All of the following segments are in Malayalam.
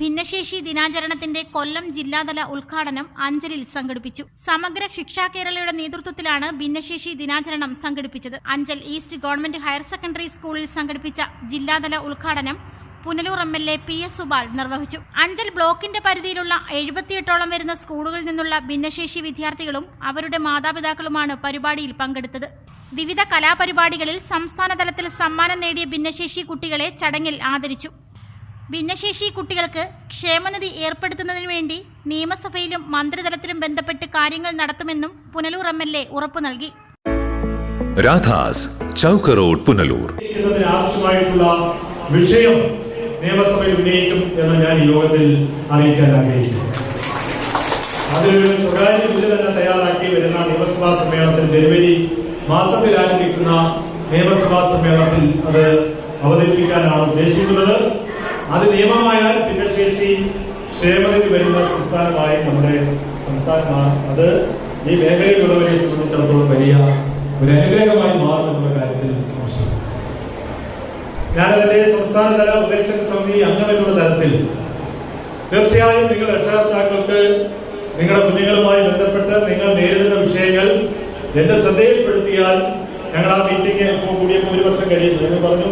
ഭിന്നശേഷി ദിനാചരണത്തിന്റെ കൊല്ലം ജില്ലാതല ഉദ്ഘാടനം അഞ്ചലിൽ സംഘടിപ്പിച്ചു. സമഗ്ര ശിക്ഷാ കേരളയുടെ നേതൃത്വത്തിലാണ് ഭിന്നശേഷി ദിനാചരണം സംഘടിപ്പിച്ചത്. Anchal east government higher secondary സ്കൂളിൽ സംഘടിപ്പിച്ച ജില്ലാതല ഉദ്ഘാടനം Punalur M L A P S Subal നിർവഹിച്ചു. അഞ്ചൽ ബ്ലോക്കിന്റെ പരിധിയിലുള്ള എഴുപത്തിയെട്ടോളം വരുന്ന സ്കൂളുകളിൽ നിന്നുള്ള ഭിന്നശേഷി വിദ്യാർത്ഥികളും അവരുടെ മാതാപിതാക്കളുമാണ് പരിപാടിയിൽ പങ്കെടുത്തത്. വിവിധ കലാപരിപാടികളിൽ സംസ്ഥാന തലത്തിൽ സമ്മാനം നേടിയ ഭിന്നശേഷി കുട്ടികളെ ചടങ്ങിൽ ആദരിച്ചു. ഭിന്നശേഷി കുട്ടികൾക്ക് ക്ഷേമനിധി ഏർപ്പെടുത്തുന്നതിനു വേണ്ടി നിയമസഭയിലും മന്ത്രിതലത്തിലും ബന്ധപ്പെട്ട് കാര്യങ്ങൾ നടത്തുമെന്നും പുനലൂർ എം എൽ എ ഉറപ്പു നൽകി. രാധാസ് ചൗക്ക് റോഡ് പുനലൂർ. ആവശ്യമായിട്ടുള്ള വിഷയം നിയമസഭയിൽ ഉന്നയിക്കും എന്ന് ഞാൻ ഈ യോഗത്തിൽ അറിയിക്കാൻ ആഗ്രഹിക്കുന്നു. അതിലൊരു സ്വകാര്യ ബില്ല് തന്നെ തയ്യാറാക്കി വരുന്ന നിയമസഭാ സമ്മേളനത്തിൽ ജനുവരി മാസത്തിൽ ആരംഭിക്കുന്ന നിയമസഭാ സമ്മേളനത്തിൽ അത് അവതരിപ്പിക്കാനാണ് ഉദ്ദേശിക്കുന്നത്. അത് നിയമമായാൽ ഭിന്നശേഷി ക്ഷേമനിധി വരുന്ന സംസ്ഥാനമായി നമ്മുടെ സംസ്ഥാനമാണ് അത്. ഈ മേഖലയിലുള്ളവരെ സംബന്ധിച്ചിടത്തോളം വലിയ ഒരു അനുഗ്രഹമായി മാറുമെന്നുള്ള കാര്യത്തിൽ ഞാനതിന്റെ സംസ്ഥാനതല ഉപദേശക സമിതി അംഗമെന്നുള്ള തരത്തിൽ തീർച്ചയായും നിങ്ങൾ രക്ഷകർത്താക്കൾക്ക് നിങ്ങളുടെ കുഞ്ഞുങ്ങളുമായി ബന്ധപ്പെട്ട് നിങ്ങൾ നേരിടുന്ന വിഷയങ്ങൾ എന്റെ ശ്രദ്ധയിൽപ്പെടുത്തിയാൽ ഞങ്ങൾ ആ മീറ്റിംഗ് കൂടിയപ്പോൾ ഒരു വർഷം കഴിയും എന്ന് പറഞ്ഞു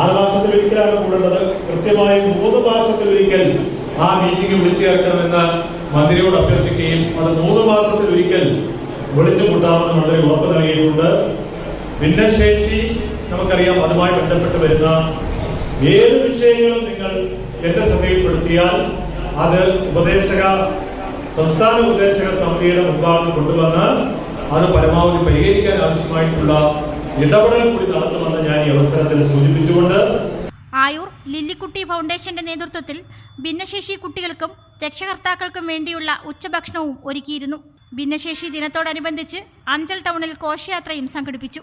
ആറ് മാസത്തിൽ ഒരിക്കലാണ് കൂടേണ്ടത് കൃത്യമായി മൂന്ന് മാസത്തിൽ ഒരിക്കൽ ആ മീറ്റിംഗ് വിളിച്ചു ചേർക്കണമെന്ന് മന്ത്രിയോട് അഭ്യർത്ഥിക്കുകയും അത് മൂന്ന് മാസത്തിൽ ഒരിക്കൽ വിളിച്ചു കൂട്ടാമെന്ന് മന്ത്രി ഉറപ്പ് നൽകിയിട്ടുണ്ട്. ഭിന്നശേഷി നമുക്കറിയാം അതുമായി ബന്ധപ്പെട്ട് വരുന്ന ഏത് വിഷയങ്ങളും നിങ്ങൾ എന്റെ ശ്രദ്ധയിൽപ്പെടുത്തിയാൽ അത് ഉപദേശക സംസ്ഥാന ഉപദേശക സമിതിയുടെ മുമ്പാകെ കൊണ്ടുവന്ന് അത് പരമാവധി പരിഹരിക്കാൻ ആവശ്യമായിട്ടുള്ള ഇടപെടൽ കൂടി നടത്തുമെന്ന് ഞാൻ ഈ അവസരത്തിൽ സൂചിപ്പിച്ചുകൊണ്ട് ആയൂർ ലില്ലിക്കുട്ടി ഫൗണ്ടേഷന്റെ നേതൃത്വത്തിൽ ഭിന്നശേഷി കുട്ടികൾക്കും രക്ഷകർത്താക്കൾക്കും വേണ്ടിയുള്ള ഉച്ചഭക്ഷണവും ഒരുക്കിയിരുന്നു. ഭിന്നശേഷി ദിനത്തോടനുബന്ധിച്ച് അഞ്ചൽ ടൗണിൽ കോശയാത്രയും സംഘടിപ്പിച്ചു.